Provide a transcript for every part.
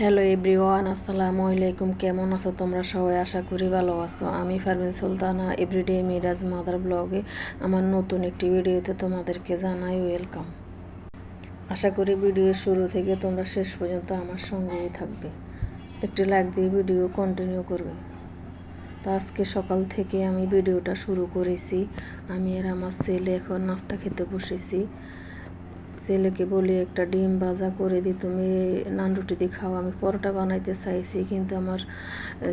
Hello everyone, আসসালামু আলাইকুম। কেমন আছো তোমরা সবাই? আশা করি ভালো আছো। আমি পারভিন সুলতানা এভরিডে মিরাজ মাদার ব্লগে আমার নতুন একটি ভিডিওতে তোমাদেরকে জানাই ওয়েলকাম আশা করি ভিডিওর শুরু থেকে তোমরা শেষ পর্যন্ত আমার সঙ্গেই থাকবে। একটি লাইক দিয়ে ভিডিও কন্টিনিউ করবে। তো আজকে সকাল থেকে আমি ভিডিওটা শুরু করেছি। আমি আর আমার ছেলে এখন নাস্তা খেতে বসেছি। ছেলেকে বলি, একটা ডিম ভাজা করে দি, তুমি নান রুটি দিয়ে খাও, আমি পরোটা বানাইতে চাইছি, কিন্তু আমার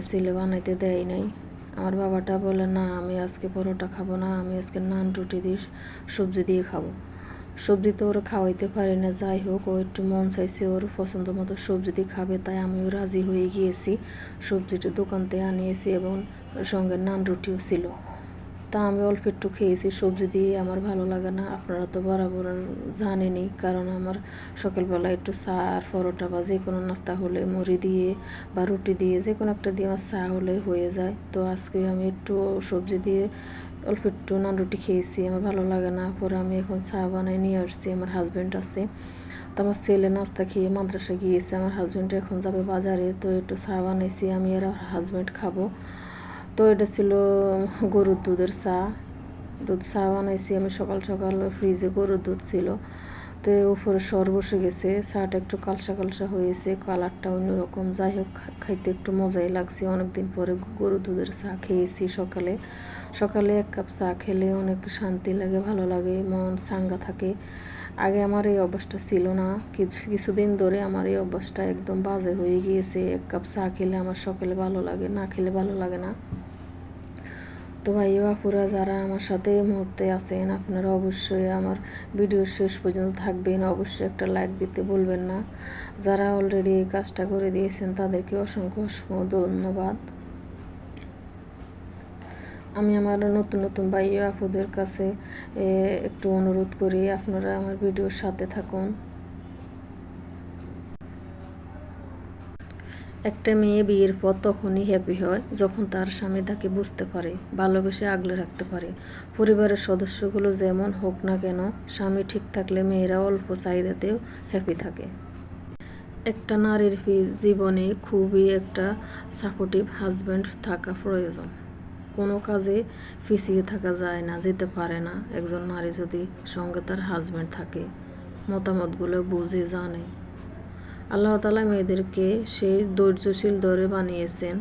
ছেলে বানাইতে দেয় নাই। আমার বাবাটা বলে, না, আমি আজকে পরোটা খাব না, আমি আজকে নান রুটি দিয়ে সবজি দিয়ে খাব। সবজি তো ওরা খাওয়াইতে পারি না, যাই হোক, ও একটু মন চাইছে, ওর পছন্দ মতো সবজি দিয়ে খাবে, তাই আমিও রাজি হয়ে গিয়েছি। সবজিটা দোকান থেকে আনিয়েছি এবং সঙ্গে নান রুটিও ছিল। তা আমি অল্প একটু খেয়েছি, সবজি দিয়ে আমার ভালো লাগে না। আপনারা তো বরাবর জানেনই, কারণ আমার সকালবেলা একটু চা আর পরোটা বা যে কোনো নাস্তা হলে মুড়ি দিয়ে বা রুটি দিয়ে যে কোনো একটা দিয়ে আমার চা হলে হয়ে যায়। তো আজকে আমি একটু সবজি দিয়ে অল্প একটু নান রুটি খেয়েছি, আমার ভালো লাগে না। পরে আমি এখন চা বানাই নিয়ে আসছি, আমার হাজব্যান্ড আছে। তো আমার ছেলে নাস্তা খেয়ে মাদ্রাসা গিয়েছে, আমার হাজব্যান্ড এখন যাবে বাজারে, তো একটু চা বানাইছি, আমি আর হাজব্যান্ড খাব। তো এটা ছিল গরুর দুধের চা। দুধ চা বানাইছি আমি সকাল সকাল, ফ্রিজে গরুর দুধ ছিল। তো উপরে সর বসে গেছে, চাটা একটু কালসা কালসা হয়েছে, কালারটা অন্যরকম। যাই হোক খাইতে একটু মজাই লাগছে। অনেকদিন পরে গরুর দুধের চা খেয়েছি সকালে। সকালে এক কাপ চা খেলে অনেক শান্তি লাগে, ভালো লাগে, মন সাঙ্গা থাকে। আগে আমার এই অভ্যাসটা ছিল না। কিছু, কিছুদিন ধরে আমার এই অভ্যাসটা একদম বাজে হয়ে গিয়েছে। এক কাপ চা খেলে আমার সকালে ভালো লাগে, না খেলে ভালো লাগে না। তো ভাইও আপুরা যারা আমার সাথে এই মুহূর্তে আছেন, আপনারা অবশ্যই আমার ভিডিও শেষ পর্যন্ত থাকবেন। অবশ্যই একটা লাইক দিতে বলবেন না। যারা অলরেডি এই কাজটা করে দিয়েছেন, তাদেরকে অসংখ্য অসংখ্য ধন্যবাদ। আমি আমার নতুন নতুন ভাইও আপুদের কাছে একটু অনুরোধ করি, আপনারা আমার ভিডিওর সাথে থাকুন। একটা মেয়ে বিয়ের পর তখনই হ্যাপি হয়, যখন তার স্বামী তাকে বুঝতে পারে, ভালোবেসে আগলে রাখতে পারে। পরিবারের সদস্যগুলো যেমন হোক না কেন, স্বামী ঠিক থাকলে মেয়েরা অল্প চাহিদাতেও হ্যাপি থাকে। একটা নারীর জীবনে খুবই একটা সাপোর্টিভ হাজব্যান্ড থাকা প্রয়োজন। কোনো কাজে পিছিয়ে থাকা যায় না, যেতে পারে না। একজন নারী যদি সঙ্গে তার হাজব্যান্ড থাকে, মতামতগুলো বুঝে জানে। আল্লাহ তালা মেয়েদেরকে সেই ধৈর্যশীল দরে বানিয়েছেন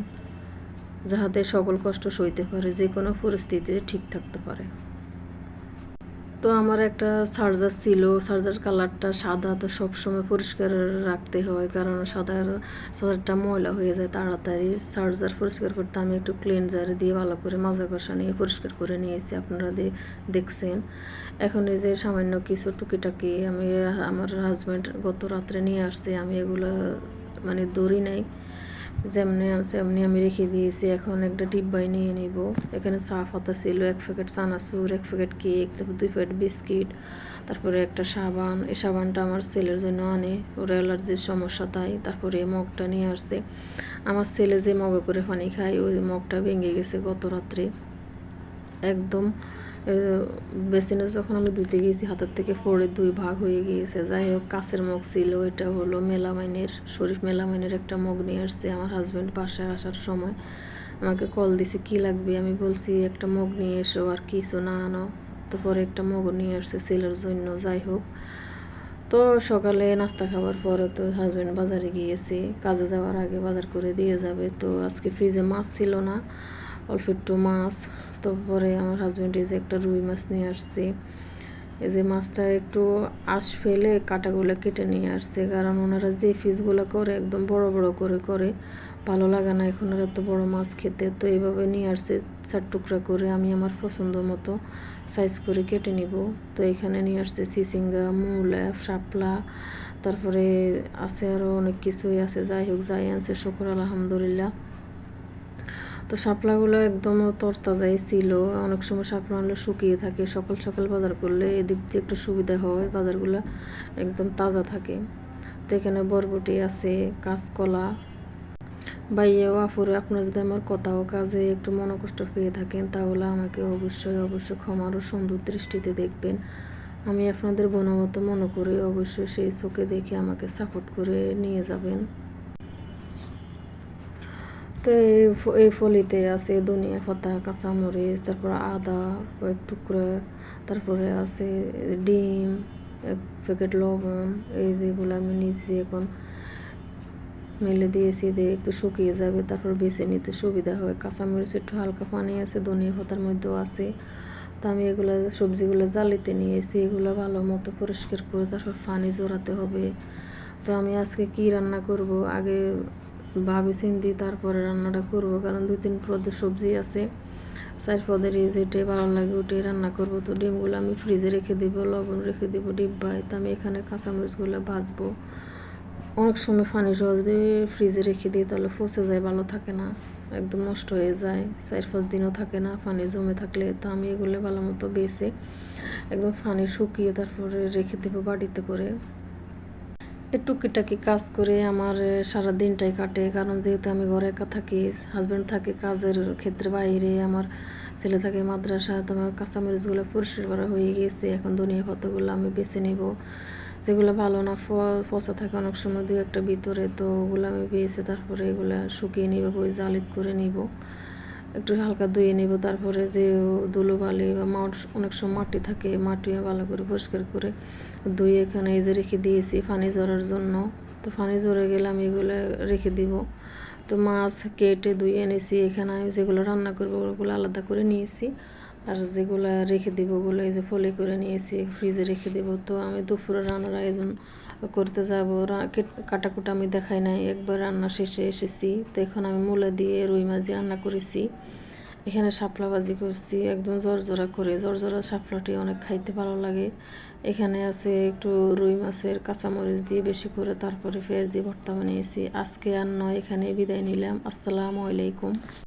যাহাতে সকল কষ্ট সইতে পারে, যে কোনো পরিস্থিতিতে ঠিক থাকতে পারে। তো আমার একটা চার্জার ছিল চার্জার কালারটা সাদা, তো সবসময় পরিষ্কার রাখতে হয়, কারণ সাদা চার্জারটা ময়লা হয়ে যায় তাড়াতাড়ি। চার্জার পরিষ্কার করতে আমি একটু ক্লিনজার দিয়ে ভালো করে মাজা কষা নিয়ে পরিষ্কার করে নিয়েছি, আপনারা দেখছেন। এখন এই যে সামান্য কিছু টুকিটাকি আমি, আমার হাজব্যান্ড গত রাত্রে নিয়ে আসছে, আমি এগুলো মানে দড়ি নাই। যেমনি এমনি আমি রেখে দিয়েছি। এখন একটা ডিব্বাই নিয়ে নিব। এখানে চা পাতা ছিল, এক প্যাকেট চানাচুর, এক প্যাকেট কেক, তারপর দুই প্যাকেট বিস্কিট, তারপরে একটা সাবান। এই সাবানটা আমার ছেলের জন্য আনে। ওর অ্যালার্জির সমস্যা তাই। তারপরে মগটা নিয়ে আসছে। আমার ছেলে যে মগে করে পানি খায়, ওই মগটা ভেঙে গেছে গত রাত্রে। একদম বেসিনে যখন আমি ধুতে গিয়েছি, হাতের থেকে পড়ে দুই ভাগ হয়ে গিয়েছে। যাই হোক, কাছের মগ ছিল, এটা হলো মেলামাইনের, শরীফ মেলামাইনের একটা মগ নিয়ে আসছে আমার হাজব্যান্ড বাসায় আসার সময়। আমাকে কল দিছে, কি লাগবে? আমি বলছি, একটা মগ নিয়ে এসো আর কিছু, না আনো তো পরে একটা মগ নিয়ে আসছে ছেলের জন্য, যাই হোক। তো সকালে নাস্তা খাওয়ার পরে তো হাজব্যান্ড বাজারে গিয়েছে, কাজে যাওয়ার আগে বাজার করে দিয়ে যাবে। তো আজকে ফ্রিজে মাছ ছিল না, অল্প একটু মাছ তো পরে আমার হাজব্যান্ড এই যে একটা রুই মাছ নিয়ে আসছে। এই যে মাছটা একটু আঁশ ফেলে কাটাগুলো কেটে নিয়ে আসছে। কারণ ওনারা যে পিসগুলো করে একদম বড় বড় করে করে, ভালো লাগে না এখন আর এত বড় মাছ খেতে। তো এইভাবে নিয়ে আসছে চার টুকরা করে আমি আমার পছন্দ মতো সাইজ করে কেটে নিব। তো এখানে নিয়ে আসছে সিসিঙ্গা, মূলা, শাপলা, তারপরে আছে আরও অনেক কিছুই আছে। যাই হোক যাই আনছে শুকর, আলহামদুলিল্লাহ। তো শাপলাগুলো একদম তরতাজাই ছিল। অনেক সময় শাপলা আনলে শুকিয়ে থাকে। সকাল সকাল বাজার করলে এদিক দিয়ে একটু সুবিধা হয়। বাজারগুলো একদম তাজা থাকে। তো এখানে বরবটি আছে, কাঁচকলা। ভাইয়াও আফুরে আপনারা যদি আমার কথা ও কাজে একটু মনোকষ্ট পেয়ে থাকেন, তাহলে আমাকে অবশ্যই অবশ্যই ক্ষমার ও সুন্দর দৃষ্টিতে দেখবেন। আমি আপনাদের বনমত মনে করে অবশ্যই সেই চোখে দেখে আমাকে সাপোর্ট করে নিয়ে যাবেন। তো এই ফলিতে আছে ধনিয়া পাতা, কাঁচামরিচ, তারপর আদা কয়েক টুকরা, তারপরে আছে ডিম, এক প্যাকেট লবণ, এই যেগুলো আমি নিজে এখন মেলে দিয়েছি দিয়ে একটু শুকিয়ে যাবে, তারপর বেছে নিতে সুবিধা হয়। কাঁচামরিচ একটু হালকা পানি আছে, ধনিয়া পাতার মধ্যেও আছে। তো আমি এগুলো সবজিগুলো জালিতে নিয়েছি, এগুলো ভালো মতো পরিষ্কার করে তারপর পানি জোড়াতে হবে। তো আমি আজকে কি রান্না করব? আগে ভাবি চিন্তি তারপরে রান্নাটা করব, কারণ দুই তিন পদের সবজি আছে। চার পদের এই যেটাই ভালো লাগে ওটাই রান্না করব। তো ডিমগুলো আমি ফ্রিজে রেখে দিব, লবণ রেখে দিব ডিব্বায় তো আমি এখানে কাঁচামরিচগুলো ভাজবো। অনেক সময় পানি জল দিয়ে ফ্রিজে রেখে দিই, তাহলে ফসে যায়, ভালো থাকে না। একদম নষ্ট হয়ে যায়। চার পাঁচ দিনও থাকে না পানি জমে থাকলে। তো আমি এগুলো ভালো মতো বেছে একদম পানি শুকিয়ে তারপরে রেখে দেবো বাড়িতে করে। টুকিটাকি কাজ করে আমার সারা দিনটাই কাটে। কারণ যেহেতু আমি ঘরে একা থাকি হাজব্যান্ড থাকে কাজের ক্ষেত্রে বাইরে, আমার ছেলে থাকে মাদ্রাসা, তো আমার কাঁচামরিচগুলো পরিষ্কার করা হয়ে গেছে। এখন ধনিয়া পাতাগুলো আমি বেছে নিব। যেগুলো ভালো না পচা থাকে অনেক সময় দু একটা ভিতরে, তো ওগুলো আমি বেছে তারপরে এগুলো শুকিয়ে নিব ওই জালিত করে নিব। একটু হালকা ধুয়ে নেব, তারপরে যে ধুলোবালি বা মাঠ, অনেক সময় মাটি থাকে, মাটি ভালো করে পরিষ্কার করে ধুয়ে এখানে এই যে রেখে দিয়েছি পানি ঝরার জন্য। তো পানি ঝরে গেলে আমি এগুলো রেখে দিব। তো মাছ কেটে ধুয়ে এনেছি, এখানে আমি যেগুলো রান্না করব ওগুলো আলাদা করে নিয়েছি। আর যেগুলো রেখে দিব ওগুলো এই যে ফলে করে নিয়েছি, ফ্রিজে রেখে দিব। তো আমি দুপুরে রান্নার আয়োজন করতে যাব। কাটাকুটা আমি দেখাই নাই, একবার রান্না শেষে এসেছি। তো এখন আমি মূলা দিয়ে রুই মাছ রান্না করেছি। এখানে শাপলা ভাজি করছি, একদম জর্জরা করে। জর্জরা শাপলাটি অনেক খাইতে ভালো লাগে। এখানে আছে একটু রুই মাছের কাঁচামরিচ দিয়ে বেশি করে, তারপরে পেঁয়াজ দিয়ে ভর্তা বানিয়েছি। আজকে আর নয় এখানে বিদায় নিলাম। আসসালামু আলাইকুম।